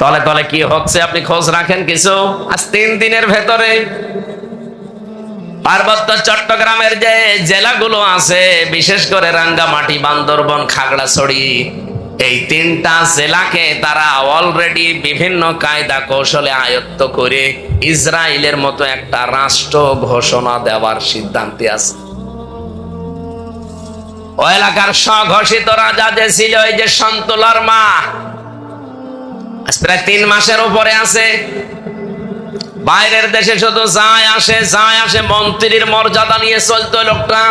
তলে তলে কি হচ্ছে? আপনি খোঁজ রাখেন কিছু? আজ তিন দিনের ভেতরে পার্বত্য চট্টগ্রামের যে জেলাগুলো আছে, বিশেষ করে রাঙ্গামাটি, বান্দরবন, খাগড়াছড়ি, এই তিনটা জেলাকে তারা অলরেডি বিভিন্ন কায়দা কৌশলে আয়ত্ত করে ইসরায়েলের মতো একটা রাষ্ট্র ঘোষণা দেওয়ার সিদ্ধান্তে আছে। ও এলাকার স্বঘোষিত রাজা যে ছিল, এই যে সন্তলার মা প্রায় তিন মাসের উপরে আছে। বাইরের দেশে শুধু যায় আসে যায় আসে, মন্ত্রীর মর্যাদা নিয়ে চলতো লোকটা।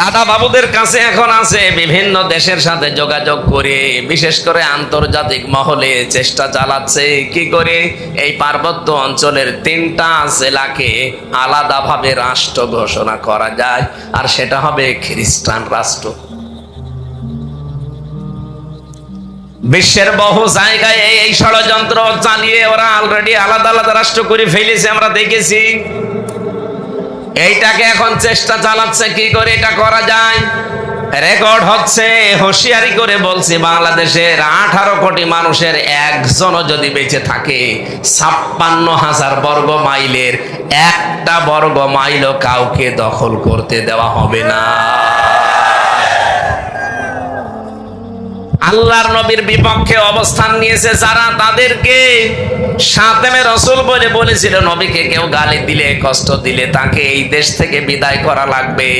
দাদা বাবুদের কাছে এখন আছে, বিভিন্ন দেশের সাথে যোগাযোগ করে, বিশেষ করে আন্তর্জাতিক মহলে চেষ্টা চালাচ্ছে। কি করে? এই পার্বত্য অঞ্চলের তিনটা জেলাকে আলাদাভাবে রাষ্ট্র ঘোষণা করা যায়, আর সেটা হবে খ্রিস্টান রাষ্ট্র। বিশ্বের বহু জায়গায় এই ষড়যন্ত্র চালিয়ে ওরা অলরেডি আলাদা আলাদা রাষ্ট্র করে ফেলেছে, আমরা দেখেছি। এইটাকে এখন চেষ্টা চালাচ্ছে, কি করে এটা করা যায়? রেকর্ড হচ্ছে, হুঁশিয়ারি করে বলছি, বাংলাদেশের আঠারো কোটি মানুষের একজনও যদি বেঁচে থাকে, ছাপ্পান্ন হাজার বর্গ মাইলের একটা বর্গ মাইলও কাউকে দখল করতে দেওয়া হবে না। আল্লাহর নবীর বিপক্ষে অবস্থান নিয়েছে, যারা তাদেরকে সাতেমে রসুল বলে বলেছিল, নবীকে কেউ গালি দিলে, কষ্ট দিলে, তাকে এই দেশ থেকে বিদায় করা লাগবে,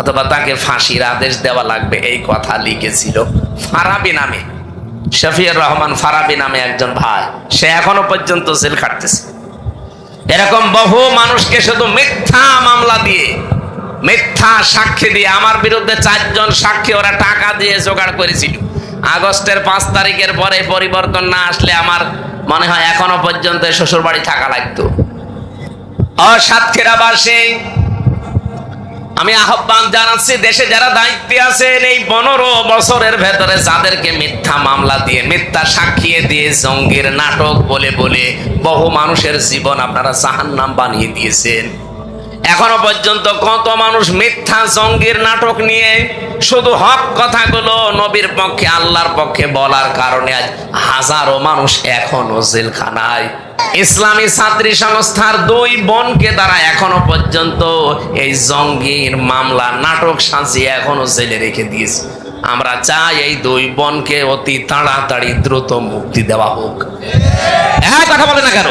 অথবা তাকে ফাঁসির আদেশ দেওয়া লাগবে, এই কথা লিখেছিল ফারাবি নামে। শফিউর রহমান ফারাবি নামে একজন ভাই, সে এখনও পর্যন্ত জেল খাটতেছে। এরকম বহু মানুষকে শুধু মিথ্যা মামলা দিয়ে, মিথ্যা সাক্ষী দিয়ে, আমার বিরুদ্ধে চারজন সাক্ষী, ওরা টাকা দিয়ে জোগাড় করেছিল। আগস্টের পাঁচ তারিখের পরে পরিবর্তন না আসলে আমার মনে হয় এখনও পর্যন্ত শ্বশুর বাড়ি থাকা লাগতো। ও সাতক্ষীরাবাসী আমি আহ্বান জানাচ্ছি, দেশে যারা দায়িত্বে আছেন, এই পনেরো বছরের ভেতরে যাদেরকে মিথ্যা মামলা দিয়ে, মিথ্যা সাক্ষী দিয়ে জঙ্গির নাটক বলে বলে বহু মানুষের জীবন আপনারা জাহান্নাম বানিয়ে দিয়েছেন। এখনও পর্যন্ত কত মানুষ মিথ্যা জঙ্গির নাটক নিয়ে শুধু হক কথাগুলো নবীর পক্ষে, আল্লাহর পক্ষে বলার কারণে আজ হাজারো মানুষ এখনও জেলখানায়। ইসলামী ছাত্রী সংস্থার দুই বোনকে তারা এখনও পর্যন্ত এই জঙ্গির মামলা, নাটক সাজিয়ে এখনও জেলে রেখে দিয়েছে। আমরা চাই এই দুই বোনকে অতি তাড়াতাড়ি দ্রুত মুক্তি দেওয়া হোক। হ্যাঁ কথা বলে না কেন?